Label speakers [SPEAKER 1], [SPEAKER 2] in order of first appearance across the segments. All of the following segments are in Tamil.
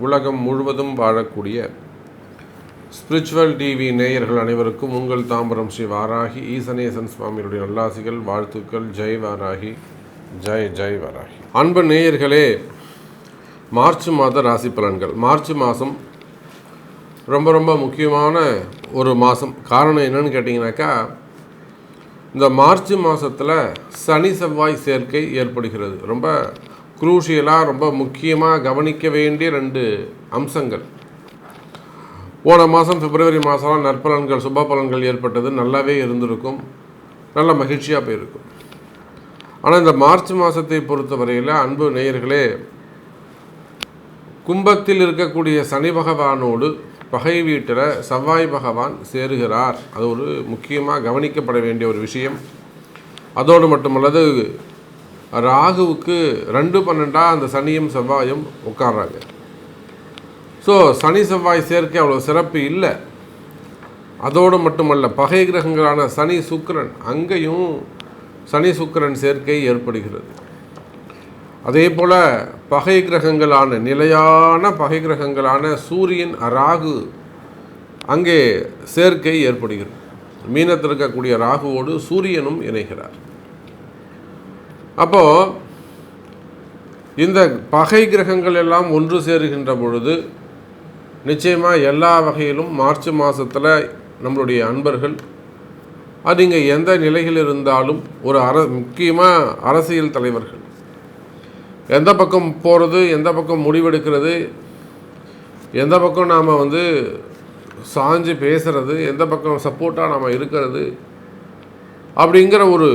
[SPEAKER 1] உலகம் முழுவதும் வாழக்கூடிய ஸ்பிரிச்சுவல் டிவி நேயர்கள் அனைவருக்கும் உங்கள் தாம்பரம் ஸ்ரீ வாராகி ஈசனேசன் சுவாமியுடைய நல்லாசிகள் வாழ்த்துக்கள் ஜெய் வாராகி ஜெய் ஜெய் வாராகி. அன்பு நேயர்களே மார்ச் மாத ராசி பலன்கள். மார்ச் மாதம் ரொம்ப ரொம்ப முக்கியமான ஒரு மாதம். காரணம் என்னன்னு கேட்டிங்கனாக்கா இந்த மார்ச் மாதத்தில் சனி செவ்வாய் சேர்க்கை ஏற்படுகிறது. ரொம்ப குரூஷியலாக ரொம்ப முக்கியமாக கவனிக்க வேண்டிய ரெண்டு அம்சங்கள். போன மாதம் பிப்ரவரி மாதம்லாம் நற்பலன்கள் சுப பலன்கள் ஏற்பட்டது. நல்லாவே இருந்திருக்கும். நல்ல மகிழ்ச்சியாக போயிருக்கும். ஆனால் இந்த மார்ச் மாதத்தை பொறுத்தவரையில் அன்பு நேயர்களே கும்பத்தில் இருக்கக்கூடிய சனி பகவானோடு பகை வீட்டில் செவ்வாய் பகவான் சேருகிறார். அது ஒரு முக்கியமாக கவனிக்கப்பட வேண்டிய ஒரு விஷயம். அதோடு மட்டுமல்லது ராகுவுக்கு ரெண்டு பன்னெண்டாக அந்த சனியும் செவ்வாயும் உட்கார்றாங்க. ஸோ சனி செவ்வாய் சேர்க்கை அவ்வளோ சிறப்பு இல்லை. அதோடு மட்டுமல்ல பகை கிரகங்களான சனி சுக்கிரன் அங்கேயும் சனி சுக்கிரன் சேர்க்கை ஏற்படுகிறது. அதே போல் பகை கிரகங்களான நிலையான பகை கிரகங்களான சூரியன் ராகு அங்கே சேர்க்கை ஏற்படுகிறது. மீனத்தில் இருக்கக்கூடிய ராகுவோடு சூரியனும் இணைகிறார். அப்போது இந்த பகை கிரகங்கள் எல்லாம் ஒன்று சேருகின்ற பொழுது நிச்சயமாக எல்லா வகையிலும் மார்ச் மாதத்தில் நம்மளுடைய அன்பர்கள் அது இங்கே எந்த நிலையில் இருந்தாலும் ஒரு அர முக்கியமாக அரசியல் தலைவர்கள் எந்த பக்கம் போகிறது எந்த பக்கம் முடிவெடுக்கிறது எந்த பக்கம் நாம் வந்து சாஞ்சு பேசுகிறது எந்த பக்கம் சப்போர்ட்டாக நாம் இருக்கிறது அப்படிங்கிற ஒரு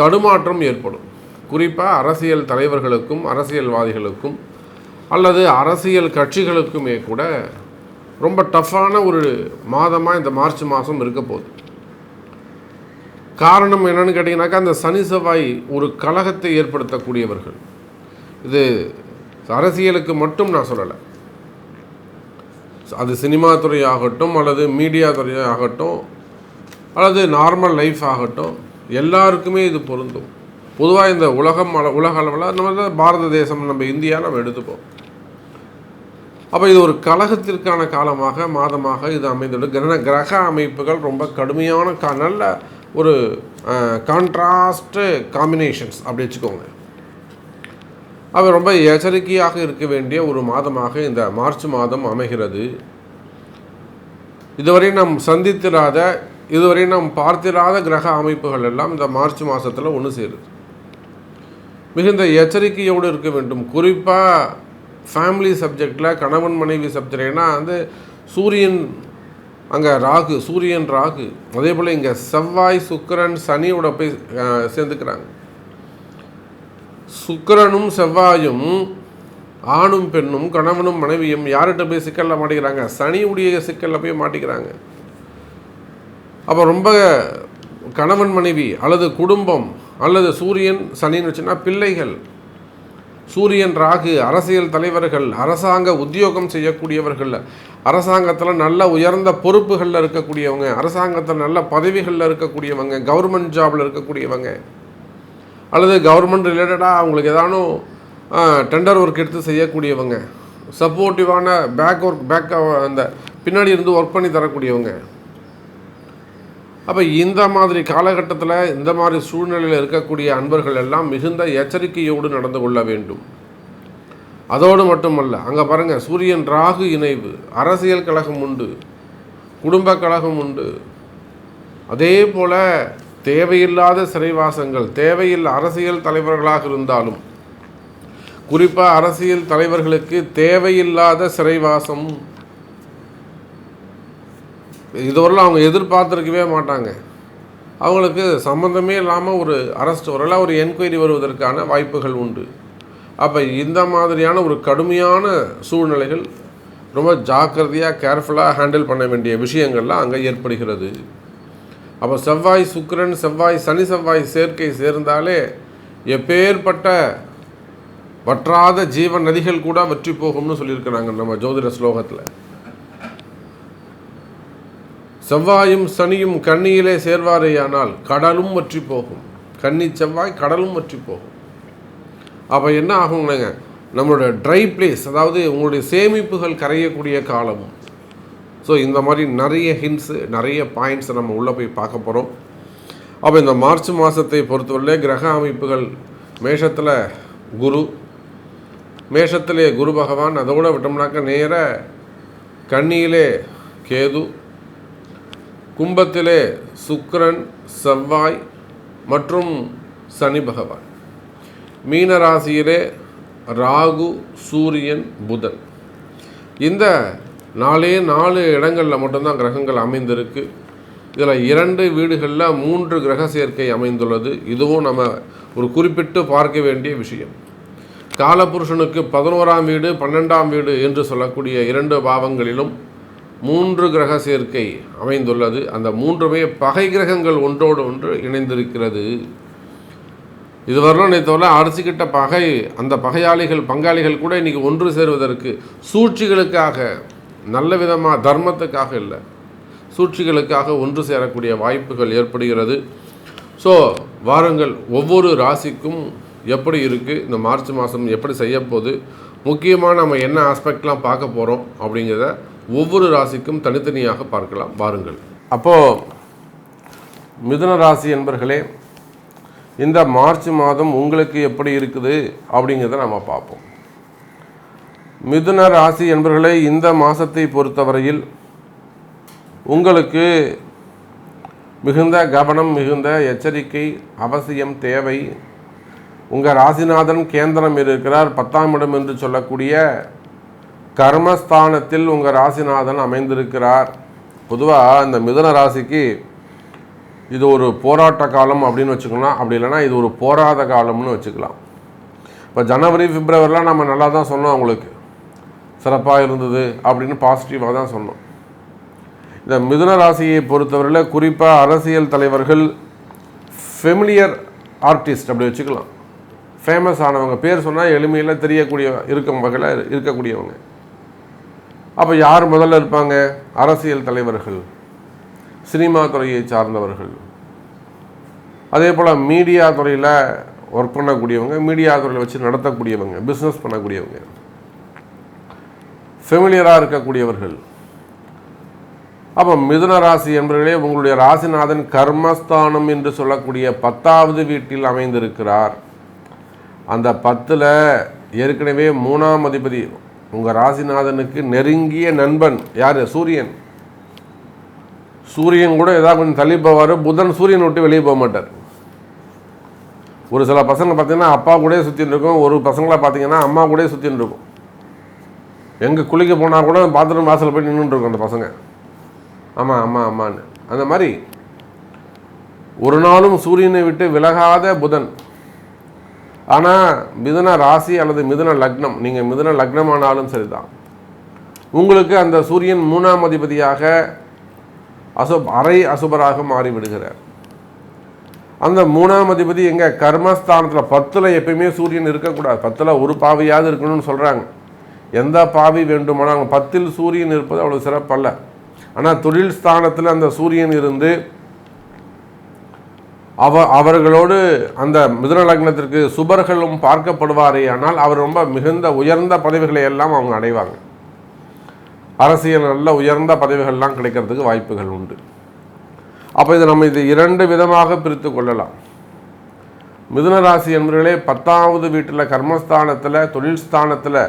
[SPEAKER 1] தடுமாற்றம் ஏற்படும். குறிப்பாக அரசியல் தலைவர்களுக்கும் அரசியல்வாதிகளுக்கும் அல்லது அரசியல் கட்சிகளுக்குமே கூட ரொம்ப டஃப்பான ஒரு மாதமாக இந்த மார்ச் மாதம் இருக்க போகுது. காரணம் என்னன்னு கேட்டிங்கனாக்கா அந்த சனி செவ்வாய் ஒரு கழகத்தை ஏற்படுத்தக்கூடியவர்கள். இது அரசியலுக்கு மட்டும் நான் சொல்லலை. அது சினிமா துறை ஆகட்டும் அல்லது மீடியா துறை ஆகட்டும் அல்லது நார்மல் லைஃப் ஆகட்டும் எல்லாருக்குமே இது பொருந்தும். பொதுவாக இந்த உலகம் அள உலக அளவில் நம்ம பாரத தேசம் நம்ம இந்தியா நம்ம எடுத்துப்போம். அப்போ இது ஒரு கழகத்திற்கான காலமாக மாதமாக இது அமைந்துள்ளது. கிரக கிரக அமைப்புகள் ரொம்ப கடுமையான க நல்ல ஒரு கான்ட்ராஸ்ட்டு காம்பினேஷன்ஸ் அப்படி வச்சுக்கோங்க. அவர் ரொம்ப எச்சரிக்கையாக இருக்க வேண்டிய ஒரு மாதமாக இந்த மார்ச் மாதம் அமைகிறது. இதுவரை நாம் சந்தித்திராத இதுவரை நாம் பார்த்திராத கிரக அமைப்புகள் எல்லாம் இந்த மார்ச் மாதத்தில் ஒன்று சேருது. மிகுந்த எச்சரிக்கையோடு இருக்க வேண்டும். குறிப்பாக ஃபேமிலி சப்ஜெக்டில் கணவன் மனைவி சப்ஜெக்ட்னா வந்து சூரியன் அங்கே ராகு சூரியன் ராகு. அதே போல் இங்கே செவ்வாய் சுக்கரன் சனியோட போய் சேர்ந்துக்கிறாங்க. சுக்கரனும் செவ்வாயும் ஆணும் பெண்ணும் கணவனும் மனைவியும் யார்கிட்ட போய் சிக்கலில் மாட்டிக்கிறாங்க? சனியுடைய சிக்கலில் போய் மாட்டிக்கிறாங்க. அப்போ ரொம்ப கணவன் மனைவி அல்லது குடும்பம் அல்லது சூரியன் சனின்னு வச்சுன்னா பிள்ளைகள். சூரியன் ராகு அரசியல் தலைவர்கள் அரசாங்க உத்தியோகம் செய்யக்கூடியவர்கள் அரசாங்கத்தில் நல்ல உயர்ந்த பொறுப்புகளில் இருக்கக்கூடியவங்க அரசாங்கத்தில் நல்ல பதவிகளில் இருக்கக்கூடியவங்க கவர்மெண்ட் ஜாபில் இருக்கக்கூடியவங்க. அல்லது கவர்மெண்ட் ரிலேட்டடாக அவங்களுக்கு ஏதானும் டெண்டர் ஒர்க் எடுத்து செய்யக்கூடியவங்க சப்போர்ட்டிவான பேக் ஒர்க் பேக் அந்த பின்னாடி இருந்து ஒர்க் பண்ணி தரக்கூடியவங்க. அப்போ இந்த மாதிரி காலகட்டத்தில் இந்த மாதிரி சூழ்நிலையில் இருக்கக்கூடிய அன்பர்கள் எல்லாம் மிகுந்த எச்சரிக்கையோடு நடந்து கொள்ள வேண்டும். அதோடு மட்டுமல்ல அங்கே பாருங்கள் சூரியன் ராகு இணைவு அரசியல் கழகம் உண்டு குடும்ப கழகம் உண்டு. அதே போல் தேவையில்லாத சிறைவாசங்கள் தேவையில்லை அரசியல் தலைவர்களாக இருந்தாலும் குறிப்பாக அரசியல் தலைவர்களுக்கு தேவையில்லாத சிறைவாசம் இதுவரையில் அவங்க எதிர்பார்த்துருக்கவே மாட்டாங்க. அவங்களுக்கு சம்மந்தமே இல்லாமல் ஒரு அரெஸ்ட் வரல ஒரு என்கொயரி வருவதற்கான வாய்ப்புகள் உண்டு. அப்போ இந்த மாதிரியான ஒரு கடுமையான சூழ்நிலைகள் ரொம்ப ஜாக்கிரதையாக கேர்ஃபுல்லாக ஹேண்டில் பண்ண வேண்டிய விஷயங்கள்லாம் அங்கே ஏற்படுகிறது. அப்போ செவ்வாய் சுக்கிரன் செவ்வாய் சனி செவ்வாய் சேர்க்கை சேர்ந்தாலே எப்பேற்பட்ட வற்றாத ஜீவன் நதிகள் கூட வற்றி போகும்னு சொல்லியிருக்கிறாங்க நம்ம ஜோதிட ஸ்லோகத்தில். செவ்வாயும் சனியும் கண்ணியிலே சேர்வாரேயானால் கடலும் வற்றி போகும். கன்னி செவ்வாய் கடலும் வற்றி போகும். அப்போ என்ன ஆகும்னுங்க நம்மளோட ட்ரை பிளேஸ் அதாவது உங்களுடைய சேமிப்புகள் கரையக்கூடிய காலமும். ஸோ இந்த மாதிரி நிறைய ஹிண்ட்ஸு நிறைய பாயிண்ட்ஸை நம்ம உள்ளே போய் பார்க்க போகிறோம் அப்போ இந்த மார்ச் மாதத்தை பொறுத்தவரையிலே கிரக அமைப்புகள் மேஷத்தில் குரு மேஷத்திலே குரு பகவான். அதோட விட்டோம்னாக்க நேர கன்னியிலே கேது கும்பத்திலே சுக்கரன் செவ்வாய் மற்றும் சனி பகவான். மீன ராசியிலே ராகு சூரியன் புதன். இந்த நாலே நாலு இடங்களில் மட்டும்தான் கிரகங்கள் அமைந்திருக்கு. இதில் இரண்டு வீடுகளில் மூன்று கிரக சேர்க்கை அமைந்துள்ளது. இதுவும் நம்ம ஒரு குறிப்பிட்டு பார்க்க வேண்டிய விஷயம். காலபுருஷனுக்கு பதினோராம் வீடு பன்னெண்டாம் வீடு என்று சொல்லக்கூடிய இரண்டு பாவங்களிலும் மூன்று கிரக சேர்க்கை அமைந்துள்ளது. அந்த மூன்றுமே பகை கிரகங்கள் ஒன்றோடு ஒன்று இணைந்திருக்கிறது. இதுவரையிலும் நேற்றவரை அரசுக்கிட்ட பகை அந்த பகையாளிகள் பங்காளிகள் கூட இன்றைக்கி ஒன்று சேருவதற்கு சூழ்ச்சிகளுக்காக நல்ல விதமாக தர்மத்துக்காக இல்லை. சூழ்ச்சிகளுக்காக ஒன்று சேரக்கூடிய வாய்ப்புகள் ஏற்படுகிறது. ஸோ வாருங்கள் ஒவ்வொரு ராசிக்கும் எப்படி இருக்குது இந்த மார்ச் மாதம் எப்படி செய்ய போகுது? முக்கியமாக நம்ம என்ன ஆஸ்பெக்ட்லாம் பார்க்க போகிறோம் அப்படிங்கிறத ஒவ்வொரு ராசிக்கும் தனித்தனியாக பார்க்கலாம். வாருங்கள். அப்போது மிதுன ராசி என்பர்களே இந்த மார்ச் மாதம் உங்களுக்கு எப்படி இருக்குது அப்படிங்கிறத நம்ம பார்ப்போம். மிதுன ராசி என்பர்களே இந்த மாதத்தை பொறுத்தவரையில் உங்களுக்கு மிகுந்த கவனம் மிகுந்த எச்சரிக்கை அவசியம் தேவை. உங்கள் ராசிநாதன் கேந்திரம் இருக்கிறார். பத்தாம் இடம் என்று சொல்லக்கூடிய கர்மஸ்தானத்தில் உங்கள் ராசிநாதன் அமைந்திருக்கிறார். பொதுவாக இந்த மிதுன ராசிக்கு இது ஒரு போராட்ட காலம் அப்படின்னு வச்சுக்கலாம். அப்படி இல்லைன்னா இது ஒரு போராத காலம்னு வச்சுக்கலாம். இப்போ ஜனவரி பிப்ரவரிலாம் நம்ம நல்லா தான் சொன்னோம் அவங்களுக்கு சிறப்பாக இருந்தது அப்படின்னு பாசிட்டிவாக தான் சொன்னோம். இந்த மிதுன ராசியை பொறுத்தவரையில் குறிப்பாக அரசியல் தலைவர்கள் ஃபெமிலியர் ஆர்டிஸ்ட் அப்படி வச்சுக்கலாம். ஃபேமஸ் ஆனவங்க. பேர் சொன்னால் எளிமையில் தெரியக்கூடிய இருக்கும் வகையில் இருக்கக்கூடியவங்க. அப்போ யார் முதல்ல இருப்பாங்க? அரசியல் தலைவர்கள். சினிமா துறையை சார்ந்தவர்கள். அதே போல் மீடியா துறையில் ஒர்க் பண்ணக்கூடியவங்க மீடியா துறையில் வச்சு நடத்தக்கூடியவங்க பிஸ்னஸ் பண்ணக்கூடியவங்க. ஃபெமிலியராக இருக்கக்கூடியவர்கள். அப்போ மிதுன ராசி என்பவர்களே உங்களுடைய ராசிநாதன் கர்மஸ்தானம் என்று சொல்லக்கூடிய பத்தாவது வீட்டில் அமைந்திருக்கிறார். அந்த பத்தில் ஏற்கனவே மூணாம் அதிபதி உங்கள் ராசிநாதனுக்கு நெருங்கிய நண்பன் யார்? சூரியன். சூரியன் கூட ஏதாவது கொஞ்சம் தள்ளி போவார் புதன் சூரியன் விட்டு வெளியே போக மாட்டார். ஒரு சில பசங்க பார்த்தீங்கன்னா அப்பா கூட சுற்றின்னு இருக்கும் ஒரு பசங்களை பார்த்தீங்கன்னா அம்மா கூட சுற்றின்னு இருக்கும். எங்கே குளிக்க போனால் கூட பாத்ரூம் வாசலில் போய் நின்றுட்டு இருக்கும் அந்த பசங்க. ஆமாம் ஆமாம் ஆமான்னு. அந்த மாதிரி ஒரு நாளும் சூரியனை விட்டு விலகாத புதன். ஆனால் மிதுன ராசி அல்லது மிதுன லக்னம் நீங்கள் மிதுன லக்னமானாலும் சரிதான். உங்களுக்கு அந்த சூரியன் மூணாம் அதிபதியாக அசுப் அரை அசுபராக மாறிவிடுகிறார். அந்த மூணாம் அதிபதி எங்கே கர்மஸ்தானத்தில் பத்தில் எப்பயுமே சூரியன் இருக்கக்கூடாது. பத்தில் ஒரு பாவையாவது இருக்கணும்னு சொல்கிறாங்க எந்த பாவி வேண்டுமானால் அவங்க பத்தில் சூரியன் இருப்பது அவ்வளோ சிறப்பல்ல ஆனால் தொழில் ஸ்தானத்தில் அந்த சூரியன் இருந்து அவ அவர்களோடு அந்த மிதுன லக்னத்திற்கு சுபர்களும் பார்க்கப்படுவாரே ஆனால் அவர் ரொம்ப மிகுந்த உயர்ந்த பதவிகளை எல்லாம் அவங்க அடைவாங்க. அரசியல் நல்ல உயர்ந்த பதவிகள்லாம் கிடைக்கிறதுக்கு வாய்ப்புகள் உண்டு. அப்போ இதை நம்ம இது இரண்டு விதமாக பிரித்து கொள்ளலாம். மிதுன ராசி என்பவர்களே பத்தாவது வீட்டில் கர்மஸ்தானத்தில் தொழில் ஸ்தானத்தில்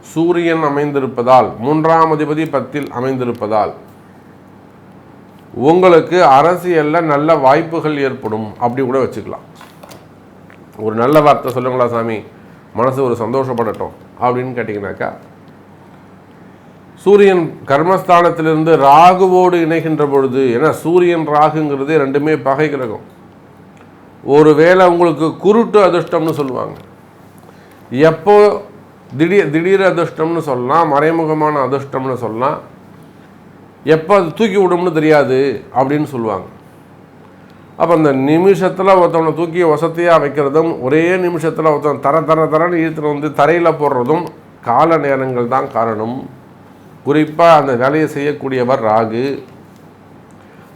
[SPEAKER 1] சூரியன் அமைந்திருப்பதால் மூன்றாம் அதிபதி பத்தில் அமைந்திருப்பதால் உங்களுக்கு அரசியலில் நல்ல வாய்ப்புகள் ஏற்படும் அப்படி கூட வச்சுக்கலாம். ஒரு நல்ல வார்த்தை சொல்லுங்களா சாமி? மனசு ஒரு சந்தோஷப்படட்டும் அப்படின்னு கேட்டிங்கனாக்கா சூரியன் கர்மஸ்தானத்திலிருந்து ராகுவோடு இணைகின்ற பொழுது ஏன்னா சூரியன் ராகுங்கிறது ரெண்டுமே பகை கிரகம். ஒருவேளை உங்களுக்கு குருட்டு அதிர்ஷ்டம்னு சொல்லுவாங்க. எப்போ திடீர் திடீர் அதிர்ஷ்டம்னு சொல்லலாம் மறைமுகமான அதிர்ஷ்டம்னு சொல்லலாம். எப்போ அது தூக்கி விடும்னு தெரியாது அப்படின்னு சொல்லுவாங்க. அப்போ அந்த நிமிஷத்தில் ஒருத்தவனை தூக்கி வசதியாக வைக்கிறதும் ஒரே நிமிஷத்தில் ஒருத்தன் தர தர தரன்னு இழுத்துட்டு வந்து தரையில் போடுறதும் கால நேரங்கள் தான் காரணம். குறிப்பாக அந்த வேலையை செய்யக்கூடியவர் ராகு.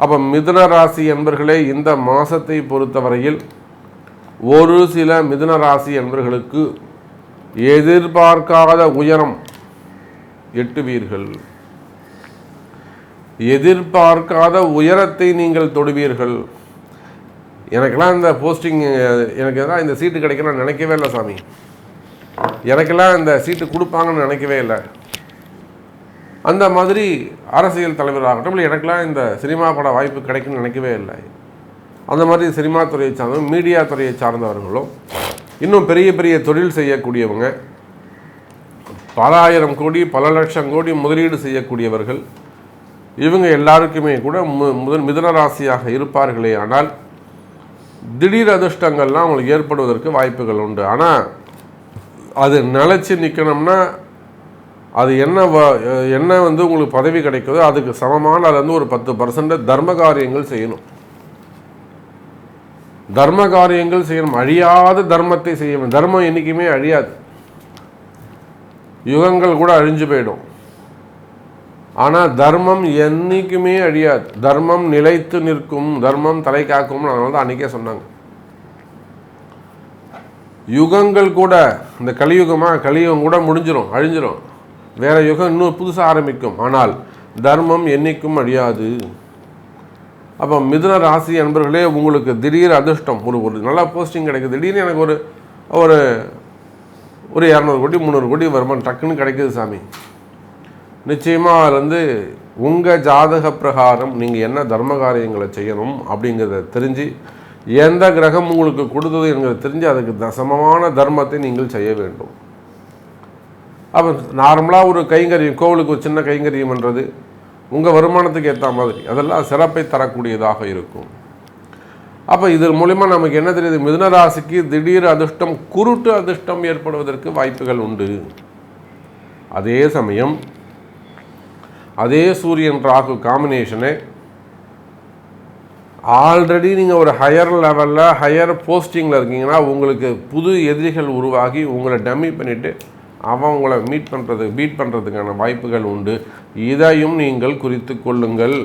[SPEAKER 1] அப்போ மிதுன ராசி என்பர்களே இந்த மாதத்தை பொறுத்தவரையில் ஒரு சில மிதுன ராசி என்பர்களுக்கு எதிர்பார்க்காத உயரம். எட்டுவீர்கள் எதிர்பார்க்காத உயரத்தை நீங்கள் தொடுவீர்கள். எனக்கெல்லாம் இந்த போஸ்டிங் எனக்கு தான் இந்த சீட்டு கிடைக்கணும்னு நினைக்கவே இல்லை சாமி. எனக்கெல்லாம் இந்த சீட்டு கொடுப்பாங்கன்னு நினைக்கவே இல்லை. அந்த மாதிரி அரசியல் தலைவராகட்டும் இல்லை எனக்கெல்லாம் இந்த சினிமா பட வாய்ப்பு கிடைக்கும்னு நினைக்கவே இல்லை. அந்த மாதிரி சினிமா துறையை சார்ந்த மீடியா துறையை சார்ந்தவர்களும் இன்னும் பெரிய பெரிய தொழில் செய்யக்கூடியவங்க பல ஆயிரம் கோடி பல லட்சம் கோடி முதலீடு செய்யக்கூடியவர்கள் இவங்க எல்லாருக்குமே கூட மு முதல் மிதனராசியாக இருப்பார்களே. ஆனால் திடீர் அதிர்ஷ்டங்கள்லாம் அவங்களுக்கு ஏற்படுவதற்கு வாய்ப்புகள் உண்டு. ஆனால் அது நிலச்சி நிற்கணும்னா அது என்ன வ- என்ன வந்து உங்களுக்கு பதவி கிடைக்குதோ அதுக்கு சமமான அது வந்து ஒரு பத்து பர்சன்ட் தர்ம காரியங்கள் செய்யணும். தர்ம காரியங்கள் செய்யணும் அழியாத தர்மத்தை செய்யணும் தர்மம் என்றைக்குமே அழியாது. யுகங்கள் கூட அழிஞ்சு போயிடும். ஆனால் தர்மம் என்றைக்குமே அழியாது. தர்மம் நிலைத்து நிற்கும் தர்மம் தலை காக்கும்னு அதனால தான் அன்றைக்கே சொன்னாங்க. யுகங்கள் கூட இந்த கலியுகமாக கலியுகம் கூட முடிஞ்சிடும் அழிஞ்சிரும். வேறு யுகம் இன்னும் புதுசாக ஆரம்பிக்கும். ஆனால் தர்மம் என்றைக்கும் அழியாது. அப்போ மிதுன ராசி அன்பர்களே உங்களுக்கு திடீர் அதிர்ஷ்டம். ஒரு ஒரு நல்ல போஸ்டிங் கிடைக்குது. திடீர்னு எனக்கு ஒரு ஒரு ஒரு இரநூறு கோடி முந்நூறு கோடி வருமானம் டக்குன்னு கிடைக்குது சாமி. நிச்சயமாக அதில் வந்து உங்கள் ஜாதக பிரகாரம் நீங்கள் என்ன தர்ம காரியங்களை செய்யணும் அப்படிங்கிறத தெரிஞ்சு எந்த கிரகம் உங்களுக்கு கொடுத்தது என்கிறத தெரிஞ்சு அதுக்கு தசமமான தர்மத்தை நீங்கள் செய்ய வேண்டும். அப்போ நார்மலாக ஒரு கைங்கரியம் கோவிலுக்கு ஒரு சின்ன கைங்கரியம் பண்ணுறது உங்கள் வருமானத்துக்கு ஏற்ற மாதிரி. அதெல்லாம் சிறப்பை தரக்கூடியதாக இருக்கும். அப்போ இதன் மூலிமா நமக்கு என்ன தெரியுது? மிதுனராசிக்கு திடீர் அதிர்ஷ்டம் குருட்டு அதிர்ஷ்டம் ஏற்படுவதற்கு வாய்ப்புகள் உண்டு. அதே சமயம் அதே சூரியன் ராகு காம்பினேஷனு ஆல்ரெடி நீங்கள் ஒரு ஹையர் லெவலில் ஹையர் போஸ்டிங்கில் இருக்கீங்கன்னா உங்களுக்கு புது எதிரிகள் உருவாகி உங்களை டம்மி பண்ணிவிட்டு அவன் உங்களை மீட் பண்ணுறது பீட் பண்ணுறதுக்கான வாய்ப்புகள் உண்டு. இதையும் நீங்கள் குறித்து கொள்ளுங்கள்.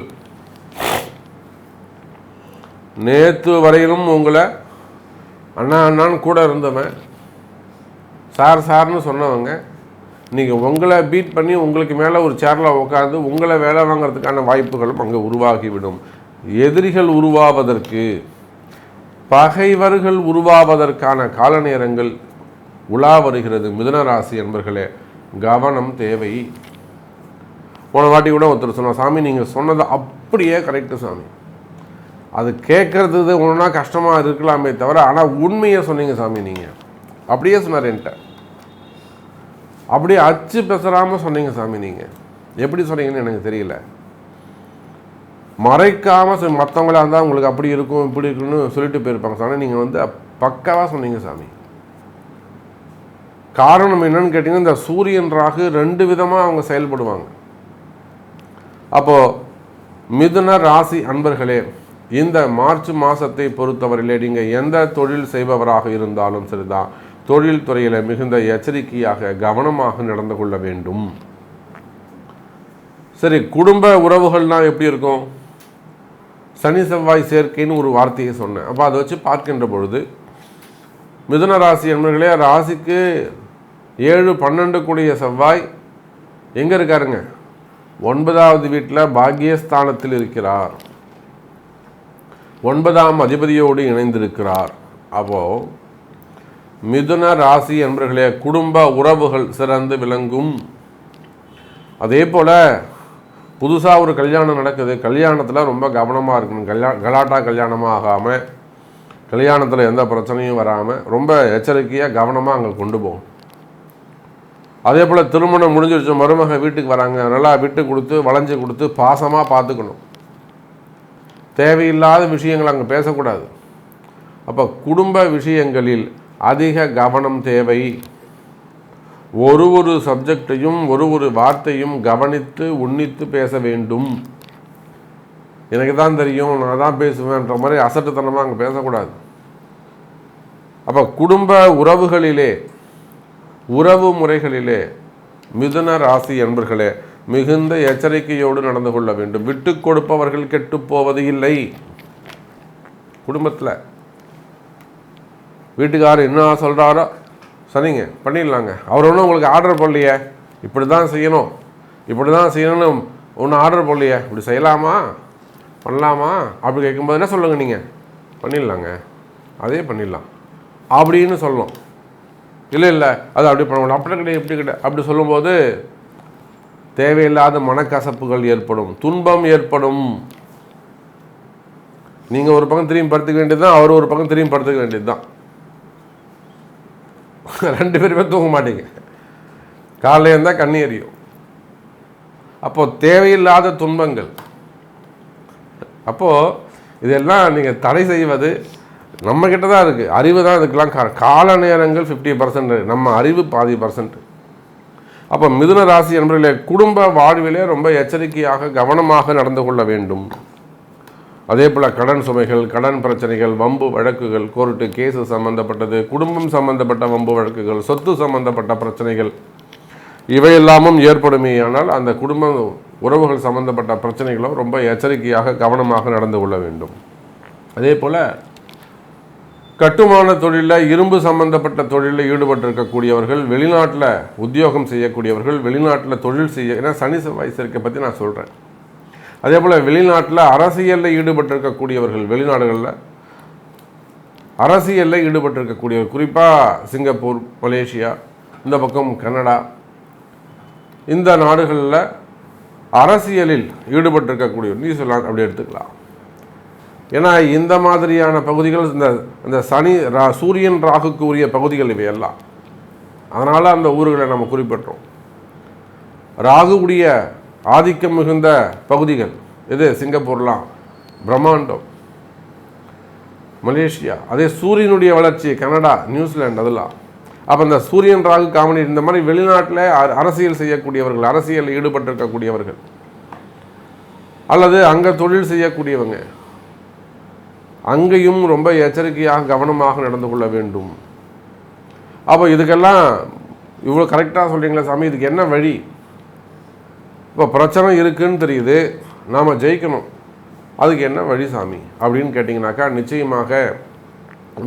[SPEAKER 1] நேற்று வரையிலும் உங்களை அண்ணா அண்ணான்னு கூட இருந்தவன் சார் சார்னு சொன்னவங்க நீங்கள் உங்களை பீட் பண்ணி உங்களுக்கு மேலே ஒரு சேரில் உட்காந்து உங்களை வேலை வாங்குறதுக்கான வாய்ப்புகளும் அங்கே உருவாகிவிடும். எதிரிகள் உருவாவதற்கு பகைவர்கள் உருவாவதற்கான கால நேரங்கள் உலா வருகிறது. மிதுனராசி என்பர்களே கவனம் தேவை. போன வாட்டி கூட ஒருத்தர் சொன்னார் சாமி நீங்கள் சொன்னது அப்படியே கரெக்டு சாமி. அது கேட்கறது ஒன்றா கஷ்டமாக இருக்கலாமே தவிர ஆனால் உண்மையை சொன்னீங்க சாமி நீங்கள் அப்படியே சொன்னார் என்கிட்ட. அப்படியே அச்சு பேசுகிறாமல் சொன்னீங்க சாமி நீங்கள் எப்படி சொன்னீங்கன்னு எனக்கு தெரியல. மறைக்காமல் மற்றவங்களாக இருந்தால் உங்களுக்கு அப்படி இருக்கும் இப்படி இருக்குன்னு சொல்லிட்டு போயிருப்பாங்க சாமி. நீங்கள் வந்து பக்காவாக சொன்னீங்க சாமி. காரணம் என்னன்னு கேட்டிங்கன்னா இந்த சூரியன் ராகு ரெண்டு விதமாக அவங்க செயல்படுவாங்க. அப்போது மிதுன ராசி அன்பர்களே இந்த மார்ச் மாதத்தை பொறுத்தவரையிலே நீங்கள் எந்த தொழில் செய்பவராக இருந்தாலும் சரிதான் தொழில் துறையில் மிகுந்த எச்சரிக்கையாக கவனமாக நடந்து கொள்ள வேண்டும். சரி குடும்ப உறவுகள்னால் எப்படி இருக்கும்? சனி செவ்வாய் சேர்க்கைன்னு ஒரு வார்த்தையை சொன்னேன். அப்போ அதை வச்சு பார்க்கின்ற பொழுது மிதுன ராசி என்பர்களே ராசிக்கு ஏழு பன்னெண்டு கூடிய செவ்வாய். எங்கே இருக்காருங்க? ஒன்பதாவது வீட்டில் பாக்கியஸ்தானத்தில் இருக்கிறார். ஒன்பதாம் அதிபதியோடு இணைந்திருக்கிறார். அப்போது மிதுன ராசி என்பர்களே குடும்ப உறவுகள் சிறந்து விளங்கும். அதே போல் புதுசாக ஒரு கல்யாணம் நடக்குது. கல்யாணத்தில் ரொம்ப கவனமாக இருக்கணும். கல்யா கலாட்டா கல்யாணமாக ஆகாமல் கல்யாணத்தில் எந்த பிரச்சனையும் வராமல் ரொம்ப எச்சரிக்கையாக கவனமாக அங்கே கொண்டு போகும் அதே போல் திருமணம் முடிஞ்சிருச்சு மருமக வீட்டுக்கு வராங்க. நல்லா விட்டு கொடுத்து வளைஞ்சு கொடுத்து பாசமாக பார்த்துக்கணும். தேவையில்லாத விஷயங்கள் அங்கே பேசக்கூடாது. அப்போ குடும்ப விஷயங்களில் அதிக கவனம் தேவை. ஒரு ஒரு சப்ஜெக்டையும் ஒரு ஒரு வார்த்தையும் கவனித்து உன்னித்து பேச வேண்டும். எனக்கு தான் தெரியும் நான் தான் பேசுவேன்ற மாதிரி அசட்டுத்தனமாக அங்கே பேசக்கூடாது. அப்போ குடும்ப உறவுகளிலே உறவு முறைகளிலே மிதுன ராசி என்பர்களே மிகுந்த எச்சரிக்கையோடு நடந்து கொள்ள வேண்டும். விட்டு கொடுப்பவர்கள் கெட்டு போவது இல்லை. குடும்பத்தில் வீட்டுக்காரர் என்ன சொல்கிறாரோ சரிங்க பண்ணிடலாங்க. அவர் ஒன்றும் உங்களுக்கு ஆர்டர் பண்ணலையே இப்படி தான் செய்யணும். இப்படி தான் செய்யணும்னு ஒன்றும் ஆர்டர் பண்ணலையே இப்படி செய்யலாமா? பண்ணலாமா? அப்படி கேட்கும்போது என்ன சொல்லுங்கள் நீங்கள் பண்ணிடலாங்க. அதே பண்ணிடலாம். அப்படின்னு சொல்லணும் இல்லை இல்லை. அது அப்படி பண்ண முடியும் அப்படி கிடையாது இப்படி கிடையாது அப்படி சொல்லும்போது தேவையில்லாத மனக்கசப்புகள் ஏற்படும். துன்பம் ஏற்படும். நீங்கள் ஒரு பக்கம் திரும்பி படுத்துக்க வேண்டியது தான் அவர் ஒரு பக்கம் திரும்பி படுத்துக்க வேண்டியது தான் ரெண்டு பேருமே தூங்க மாட்டீங்க. காலையில் இருந்தால் கண்ணி எறியும் அப்போது தேவையில்லாத துன்பங்கள். அப்போது இதெல்லாம் நீங்கள் தடை செய்வது நம்ம கிட்ட தான் இருக்குது அறிவு தான் இதுக்கெல்லாம் கா கால நேரங்கள் ஃபிஃப்டி பர்சன்ட் நம்ம அறிவு பாதி பர்சன்ட் அப்போ மிதுன ராசி என்பதிலே குடும்ப வாழ்விலே ரொம்ப எச்சரிக்கையாக கவனமாக நடந்து கொள்ள வேண்டும். அதே போல் கடன் சுமைகள் கடன் பிரச்சனைகள் வம்பு வழக்குகள் கோர்ட்டு கேஸு சம்மந்தப்பட்டது குடும்பம் சம்மந்தப்பட்ட வம்பு வழக்குகள் சொத்து சம்மந்தப்பட்ட பிரச்சனைகள் இவையெல்லாமும் ஏற்படுமே. ஆனால் அந்த குடும்ப உறவுகள் சம்மந்தப்பட்ட பிரச்சனைகளும் ரொம்ப எச்சரிக்கையாக கவனமாக நடந்து கொள்ள வேண்டும். அதே போல் கட்டுமான தொழிலில் இரும்பு சம்பந்தப்பட்ட தொழிலில் ஈடுபட்டிருக்கக்கூடியவர்கள் வெளிநாட்டில் உத்தியோகம் செய்யக்கூடியவர்கள் வெளிநாட்டில் தொழில் செய்ய ஏன்னா சனி செவ்வாய் சேர்க்கை பற்றி நான் சொல்கிறேன் அதே போல் வெளிநாட்டில் அரசியலில் ஈடுபட்டிருக்கக்கூடியவர்கள் வெளிநாடுகளில் அரசியலில் ஈடுபட்டிருக்கக்கூடியவர் குறிப்பாக சிங்கப்பூர் மலேசியா இந்த பக்கம் கனடா இந்த நாடுகளில் அரசியலில் ஈடுபட்டிருக்கக்கூடியவர் சொல்லலாம் அப்படி எடுத்துக்கலாம். ஏன்னா இந்த மாதிரியான பகுதிகள் இந்த இந்த சனி ரா சூரியன் ராகுக்கு உரிய பகுதிகள் இவையெல்லாம். அதனால் அந்த ஊர்களை நம்ம குறிப்பிட்டோம் ராகுவுடைய ஆதிக்கம் மிகுந்த பகுதிகள் இது சிங்கப்பூர்லாம். பிரம்மாண்டம். மலேசியா. அதே சூரியனுடைய வளர்ச்சி கனடா நியூசிலாந்து அதெல்லாம். அப்போ இந்த சூரியன் ராகு காமெடி இந்த மாதிரி வெளிநாட்டில் அரசியல் செய்யக்கூடியவர்கள் அரசியல் ஈடுபட்டிருக்கக்கூடியவர்கள். அல்லது அங்கே தொழில் செய்யக்கூடியவங்க. அங்கேயும் ரொம்ப எச்சரிக்கையாக கவனமாக நடந்து கொள்ள வேண்டும். அப்போ இதுக்கெல்லாம் இவ்வளோ கரெக்டாக சொல்கிறீங்களா சாமி இதுக்கு என்ன வழி? இப்போ பிரச்சனை இருக்குன்னு தெரியுது நாம் ஜெயிக்கணும். அதுக்கு என்ன வழி சாமி? அப்படின்னு கேட்டிங்கனாக்கா நிச்சயமாக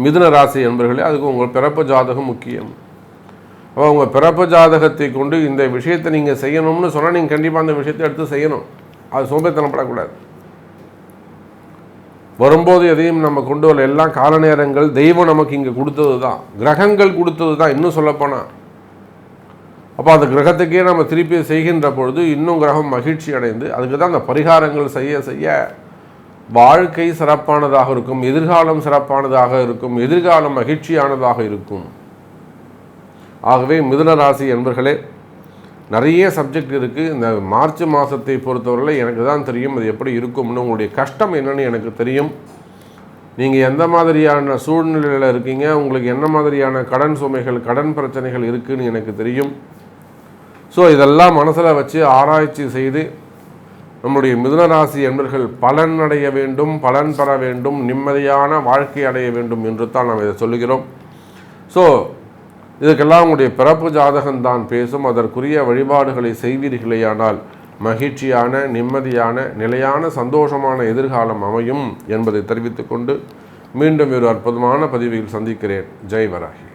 [SPEAKER 1] மிதுன ராசி என்பர்களே அதுக்கு உங்கள் பிறப்பு ஜாதகம் முக்கியம். அப்போ உங்கள் பிறப்பு ஜாதகத்தை கொண்டு இந்த விஷயத்தை நீங்கள் செய்யணும்னு சொன்னால் நீங்கள் கண்டிப்பாக அந்த விஷயத்தை எடுத்து செய்யணும். அது சோம்பேத்தனப்படக்கூடாது வரும்போது எதையும் நம்ம கொண்டு வரல. எல்லாம் கால நேரங்கள் தெய்வம் நமக்கு இங்கே கொடுத்தது தான். கிரகங்கள் கொடுத்தது தான் இன்னும் சொல்லப்போனால் அப்போ அந்த கிரகத்துக்கே நம்ம திருப்பி செய்கின்ற பொழுது இன்னும் கிரகம் மகிழ்ச்சி அடைந்து அதுக்கு தான் அந்த பரிகாரங்கள் செய்ய செய்ய வாழ்க்கை சிறப்பானதாக இருக்கும் எதிர்காலம் சிறப்பானதாக இருக்கும் எதிர்காலம் மகிழ்ச்சியானதாக இருக்கும். ஆகவே மிதுன ராசி என்பர்களே நிறைய சப்ஜெக்ட் இருக்குது இந்த மார்ச் மாதத்தை பொறுத்தவரையில் எனக்கு தான் தெரியும் அது எப்படி இருக்கும்னு. உங்களுடைய கஷ்டம் என்னன்னு எனக்கு தெரியும். நீங்கள் எந்த மாதிரியான சூழ்நிலையில் இருக்கீங்க? உங்களுக்கு என்ன மாதிரியான கடன் சுமைகள் கடன் பிரச்சனைகள் இருக்குதுன்னு எனக்கு தெரியும். ஸோ இதெல்லாம் மனசில் வச்சு ஆராய்ச்சி செய்து நம்முடைய மிதுனராசி என்பர்கள் பலன் அடைய வேண்டும் பலன் பெற வேண்டும் நிம்மதியான வாழ்க்கை அடைய வேண்டும் என்று தான் நாம் இதை சொல்லுகிறோம். ஸோ இதற்கெல்லாம் உங்களுடைய பிறப்பு ஜாதகம்தான் பேசும். அதற்குரிய வழிபாடுகளை செய்வீர்களேயானால் மகிழ்ச்சியான நிம்மதியான நிலையான சந்தோஷமான எதிர்காலம் அமையும் என்பதை தெரிவித்துக்கொண்டு மீண்டும் ஒரு அற்புதமான பதிவில் சந்திக்கிறேன். ஜெய் வராகி.